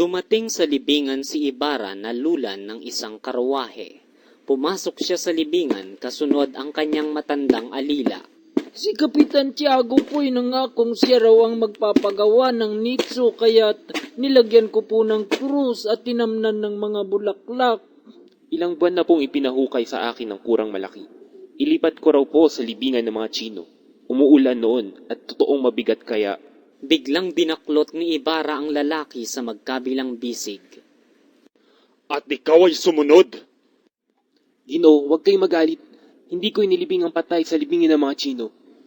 Dumating sa libingan si Ibarra na lulan ng isang karwahe. Pumasok siya sa libingan kasunod ang kanyang matandang alila. Si Kapitan Tiago po'y nangakong siya raw ang magpapagawa ng nitso kaya't nilagyan ko po ng krus at tinamnan ng mga bulaklak. Ilang buwan na pong ipinahukay sa akin ng kurang malaki. Ilipat ko raw po sa libingan ng mga Chino. Umuulan noon at totoong mabigat kaya Biglang binaklot ni Ibarra ang lalaki sa magkabilang bisig. At ikaw ay sumunod. Gino, huwag kayong magalit. Hindi ko inilibing ang patay sa libingan ng mga Chino.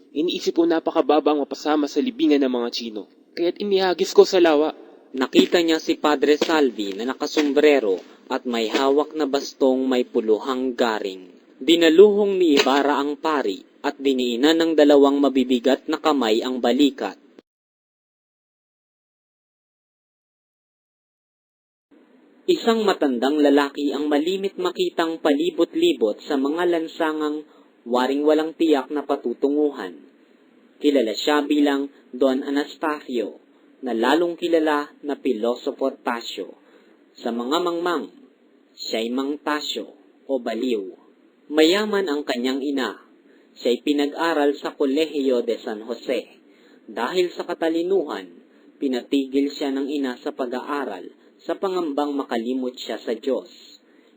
Iniisip ko napakababa ang mapasama sa libingan ng mga Chino. Kaya't inihagis ko sa lawa. Nakita niya si Padre Salvi na nakasombrero at may hawak na bastong may puluhang garing. Dinaluhong ni Ibarra ang pari at diniinan ng dalawang mabibigat na kamay ang balikat. Isang matandang lalaki ang malimit makitang palibot-libot sa mga lansangang waring walang tiyak na patutunguhan. Kilala siya bilang Don Anastasio, na lalong kilala na Pilosopo Tasyo. Sa mga mangmang, siya'y Mang Tasyo o Baliw. Mayaman ang kanyang ina. Siya'y pinag-aral sa Kolehiyo de San Jose. Dahil sa katalinuhan, pinatigil siya ng ina sa pag-aaral sa pangambang makalimot siya sa Diyos.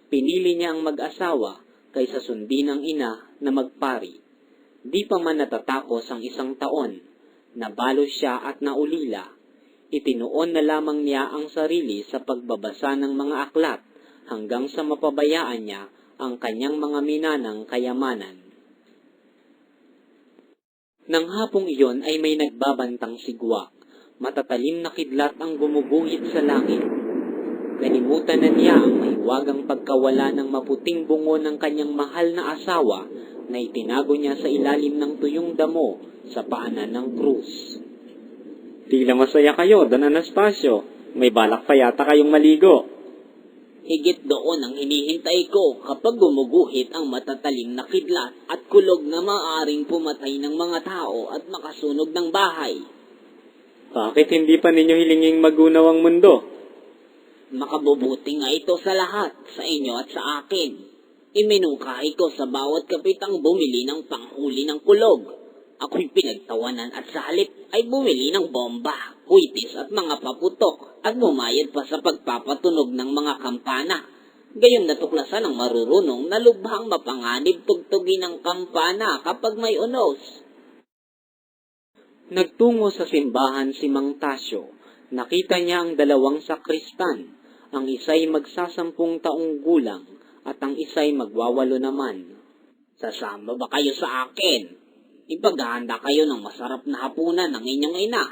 Pinili niya ang mag-asawa kaysa sundin ng ina na magpari. Di pa man natatapos ang isang taon, nabalo siya at naulila. Itinuon na lamang niya ang sarili sa pagbabasa ng mga aklat hanggang sa mapabayaan niya ang kanyang mga minanang kayamanan. Nang hapong iyon ay may nagbabantang sigwa. Matatalim na kidlat ang gumuguhit sa langit. Kalimutan na niya ang mahiwagang pagkawala ng maputing bungo ng kanyang mahal na asawa na itinago niya sa ilalim ng tuyong damo sa paanan ng krus. Tila masaya kayo, Don Anastasio. May balak pa yata kayong maligo. Higit doon ang hinihintay ko kapag gumuguhit ang matatalim na kidlat at kulog na maaaring pumatay ng mga tao at makasunog ng bahay. Bakit hindi pa ninyo hilinging magunaw ang mundo? Makabubuti nga ito sa lahat, sa inyo at sa akin. Iminungkahi ko sa bawat kapitang bumili ng panghuli ng kulog. Ako'y pinagtawanan at sa halip ay bumili ng bomba, kuitis at mga paputok at bumayad pa sa pagpapatunog ng mga kampana. Gayong natuklasan ng marurunong na lubhang mapanganib tugtugin ng kampana kapag may unos. Nagtungo sa simbahan si Mang Tasyo. Nakita niya ang dalawang sakristan. Ang isa'y magsasampung taong gulang at ang isa'y magwawalo naman. Sasama ba kayo sa akin? Ipaghahanda kayo ng masarap na hapunan ng inyong ina.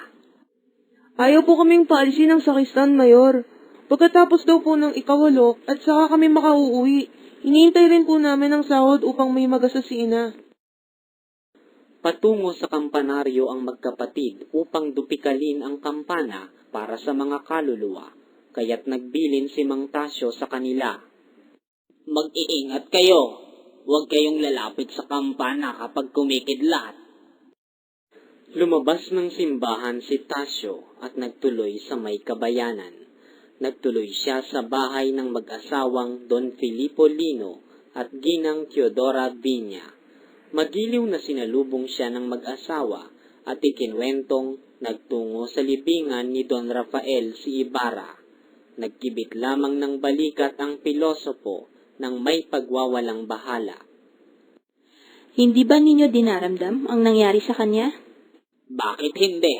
Ayaw po kaming paalisin ng sakristan, Mayor. Pagkatapos daw po ng ikawalo at saka kami makauuwi, iniintay rin po namin ang sahod upang may magasa si ina. Patungo sa kampanaryo ang magkapatid upang dupikalin ang kampana para sa mga kaluluwa, kaya't nagbilin si Mang Tasyo sa kanila. Mag-iingat kayo. Huwag kayong lalapit sa kampana kapag kumikidlat. Lumabas ng simbahan si Tasyo at nagtuloy sa may kabayanan. Nagtuloy siya sa bahay ng mag-asawang Don Filippo Lino at Ginang Teodora Viña. Magiliw na sinalubong siya ng mag-asawa at ikinwentong nagtungo sa libingan ni Don Rafael si Ibarra. Nagkibit lamang ng balikat ang pilosopo ng may pagwawalang bahala. Hindi ba ninyo dinaramdam ang nangyari sa kanya? Bakit hindi?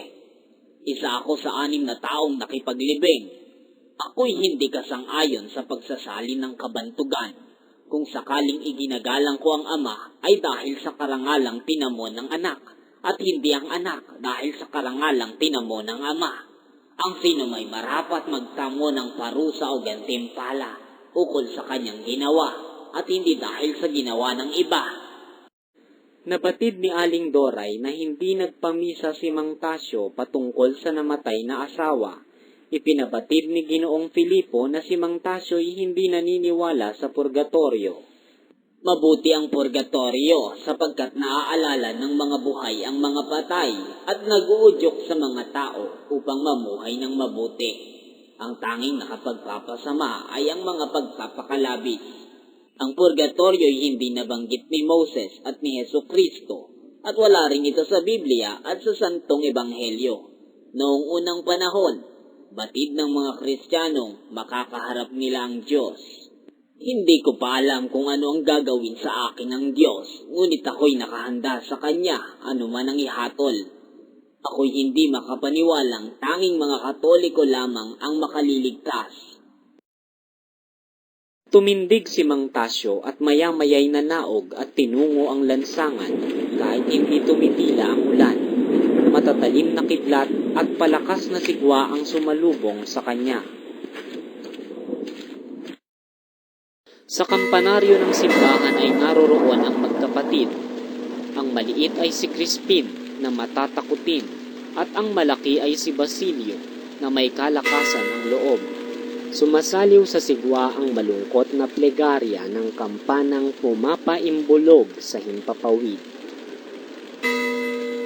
Isa ako sa anim na taong nakipaglibing. Ako'y hindi kasang-ayon sa pagsasalin ng kabantugan. Kung sakaling iginagalang ko ang ama ay dahil sa karangalang tinamo ng anak at hindi ang anak dahil sa karangalang tinamo ng ama. Ang sino may marapat magtamo ng parusa o gantimpala ukol sa kanyang ginawa at hindi dahil sa ginawa ng iba. Nabatid ni Aling Doray na hindi nagpamisa si Mang Tasyo patungkol sa namatay na asawa. Ipinabatid ni Ginoong Filipo na si Mang Tasyo ay hindi naniniwala sa purgatorio. Mabuti ang purgatorio sapagkat naaalala ng mga buhay ang mga patay at naguudyok sa mga tao upang mamuhay ng mabuti. Ang tanging nakapagpapasama ay ang mga pagpapakalabis. Ang purgatoryo'y hindi nabanggit ni Moses at ni Heso Kristo at wala rin ito sa Biblia at sa Santong Ebanghelyo. Noong unang panahon, batid ng mga Kristiyanong makakaharap nila ang Diyos. Hindi ko pa alam kung ano ang gagawin sa akin ng Diyos, ngunit ako'y nakahanda sa Kanya, anuman ang ihatol. Ako'y hindi makapaniwalang tanging mga katoliko lamang ang makaliligtas. Tumindig si Mang Tasyo at maya-maya'y nanaog at tinungo ang lansangan kahit hindi tumitila ang ulan. Matatalim na kidlat at palakas na sigwa ang sumalubong sa kanya. Sa kampanaryo ng simbahan ay naroroon ang magkapatid. Ang maliit ay si Crispin na matatakutin at ang malaki ay si Basilio na may kalakasan ng loob. Sumasaliw sa sigwa ang malungkot na plegarya ng kampanang pumapaimbulog sa himpapawid.